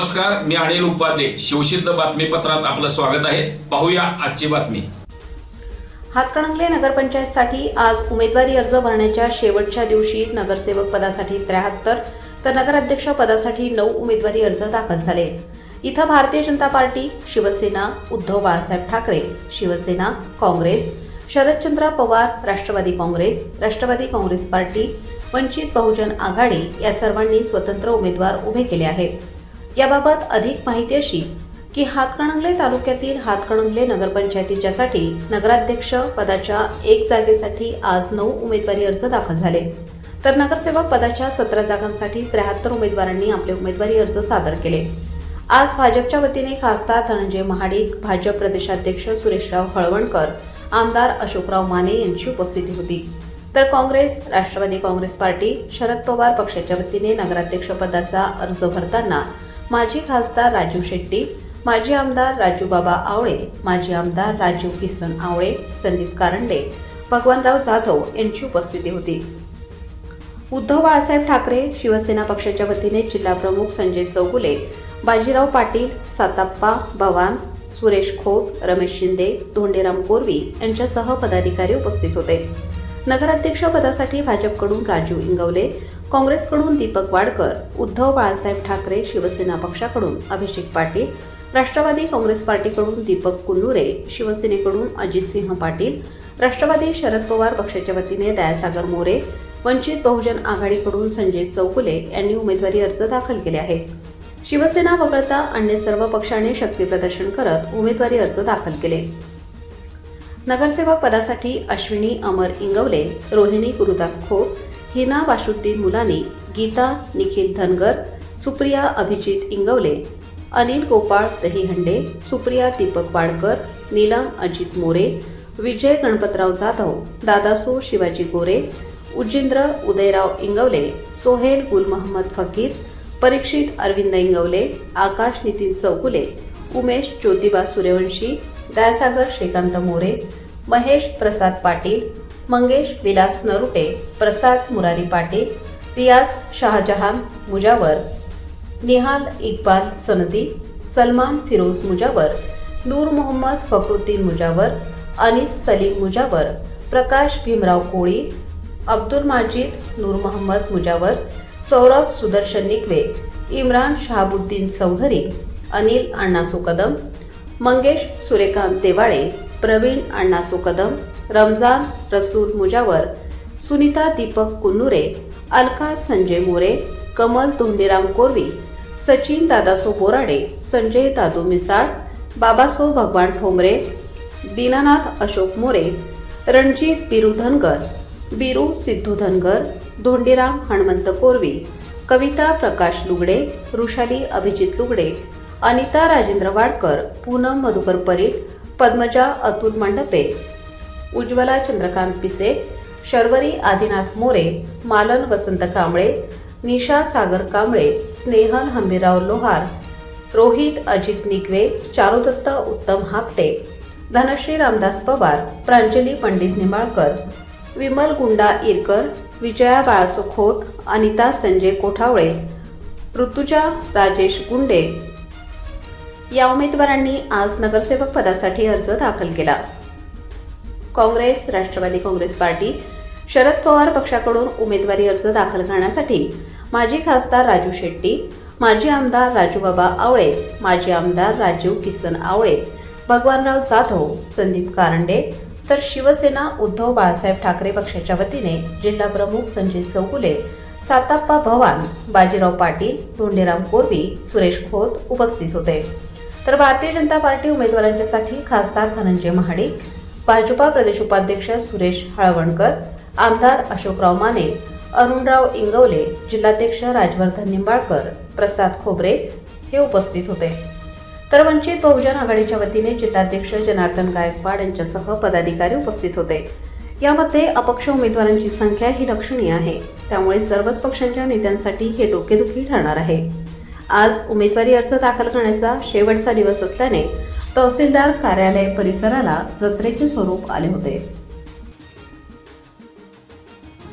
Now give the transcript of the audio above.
नमस्कार मी अनिल उपाध्ये. शिवसिद्ध बातमीपत्रात आपलं स्वागत आहे. पाहूया आजची बातमी. हातकणंगले नगरपंचायतसाठी आज उमेदवारी अर्ज भरण्याच्या शेवटच्या दिवशी नगरसेवक पदासाठी त्र्याहत्तर तर नगराध्यक्ष पदासाठी नऊ उमेदवारी अर्ज दाखल झाले. इथं Bharatiya Janata party Shiv Sena Uddhav Balasaheb Thackeray Shiv Sena Congress Sharadchandra Pawar Rashtravadi Congress Rashtravadi Congress party Vanchit Bahujan Aghadi या सर्वांनी स्वतंत्र उमेदवार उभे केले आहेत. याबाबत अधिक माहिती अशी की हातकणंगले तालुक्यातील हातकणंगले नगरपंचायतीच्यासाठी नगराध्यक्ष पदाच्या एक जागेसाठी आज नऊ उमेदवारी अर्ज दाखल झाले. तर नगरसेवक पदाच्या सतरा जागांसाठी त्र्याहत्तर उमेदवारांनी आपले उमेदवारी अर्ज सादर केले. आज भाजपच्या वतीने खासदार धनंजय महाडिक भाजप प्रदेशाध्यक्ष सुरेशराव हळवणकर आमदार अशोकराव माने यांची उपस्थिती होती. तर Congress Rashtravadi Congress party Sharad Pawar पक्षाच्या वतीने नगराध्यक्षपदाचा अर्ज भरताना माजी खासदार राजू शेट्टी माजी आमदार राजू बाबा आवळे माजी आमदार राजीव किसन आवळे संदीप कारंडे भगवानराव जाधव यांची उपस्थिती होती. उद्धव बाळासाहेब ठाकरे शिवसेना पक्षाच्या वतीने जिल्हाप्रमुख संजय चौगुले बाजीराव पाटील साताप्पा भवान सुरेश खोत रमेश शिंदे धोंडेराम कोरवी यांच्यासह पदाधिकारी उपस्थित होते. नगराध्यक्ष पदासाठी भाजपकडून राजू इंगवले काँग्रेसकडून दीपक वाडकर उद्धव बाळासाहेब ठाकरे शिवसेना पक्षाकडून अभिषेक पाटील राष्ट्रवादी काँग्रेस पार्टीकडून दीपक कुन्नुरे शिवसेनेकडून अजितसिंह पाटील राष्ट्रवादी शरद पवार पक्षाच्या वतीने दयासागर मोरे वंचित बहुजन आघाडीकडून संजय चौगुले यांनी उमेदवारी अर्ज दाखल केले आहेत. शिवसेना वगळता अन्य सर्व पक्षाने शक्तीप्रदर्शन करत उमेदवारी अर्ज दाखल केले. नगरसेवक पदासाठी अश्विनी अमर इंगवले रोहिणी गुरुदास खोप हिना वाशुद्दीन मुलानी गीता निखिल धनगर सुप्रिया अभिजित इंगवले अनिल गोपाळ दहीहंडे सुप्रिया दीपक वाडकर नीलम अजित मोरे विजय गणपतराव जाधव दादासो शिवाजी गोरे उजिंद्र उदयराव इंगवले सोहेल गुल मोहम्मद फकीर परीक्षित अरविंद इंगवले आकाश नितीन चौगुले उमेश ज्योतिबा सूर्यवंशी दयासागर श्रीकांत मोरे महेश प्रसाद पाटील मंगेश विलास नरुटे प्रसाद मुरारी पाटील रियाज शहाजहान मुजावर निहाल इक्बाल सनदी सलमान फिरोज मुजावर नूर मोहम्मद फखरुद्दीन मुजावर अनिस सलीम मुजावर प्रकाश भीमराव कोळी अब्दुल माजिद नूर मोहम्मद मुजावर सौरभ सुदर्शन निकवे इम्रान शहाबुद्दीन चौधरी अनिल अण्णासू कदम मंगेश सूर्यकांत देवाळे प्रवीण अण्णासो कदम रमजान रसूल मुजावर सुनीता दीपक कुन्नुरे अलका संजय मोरे कमल धोंडीराम कोरवी सचिन दादासो बोराडे संजय दादू मिसाळ बाबासो भगवान ठोंबरे दीनानाथ अशोक मोरे रणजित बिरू धनगर बिरू सिद्धू धनगर धोंडीराम हणमंत कोरवी कविता प्रकाश लुगडे रुशाली अभिजित लुगडे अनिता राजेंद्र वाडकर पूनम मधुकर परीट पद्मजा अतुल मंडपे उज्ज्वला चंद्रकांत पिसे शर्वरी आदिनाथ मोरे मालन वसंत कांबळे निशा सागर कांबळे स्नेहल हंबीराव लोहार रोहित अजित निकवे चारुदत्त उत्तम हापटे धनश्री रामदास पवार प्रांजली पंडित निंबाळकर विमल गुंडा इरकर विजया बाळासो खोत अनिता संजय कोठावळे ऋतुजा राजेश गुंडे या उमेदवारांनी आज नगरसेवक पदासाठी अर्ज दाखल केला. Congress Rashtravadi Congress party Sharad Pawar पक्षाकडून उमेदवारी अर्ज दाखल करण्यासाठी माजी खासदार राजू शेट्टी माजी आमदार राजूबाबा आवळे माजी आमदार राजीव किसन आवळे भगवानराव जाधव संदीप कारंडे तर शिवसेना उद्धव बाळासाहेब ठाकरे पक्षाच्या वतीने जिल्हा प्रमुख संजय चौगुले साताप्पा भवान बाजीराव पाटील धोंडेराम कोरवी सुरेश खोत उपस्थित होते. तर भारतीय जनता पार्टी उमेदवारांच्यासाठी खासदार धनंजय महाडिक भाजपा प्रदेश उपाध्यक्ष सुरेश हळवणकर आमदार अशोकराव माने अरुणराव इंगवले जिल्हाध्यक्ष राजवर्धन निंबाळकर प्रसाद खोबरे हे उपस्थित होते. तर वंचित बहुजन आघाडीच्या वतीने जिल्हाध्यक्ष जनार्दन गायकवाड यांच्यासह पदाधिकारी उपस्थित होते. यामध्ये अपक्ष उमेदवारांची संख्या ही लक्षणीय आहे. त्यामुळे सर्वच पक्षांच्या नेत्यांसाठी हे डोकेदुखी ठरणार आहे. आज उमेदवारी अर्ज दाखल करण्याचा शेवटचा दिवस असल्याने तहसीलदार कार्यालय परिसराला जत्रेचे स्वरूप आले होते.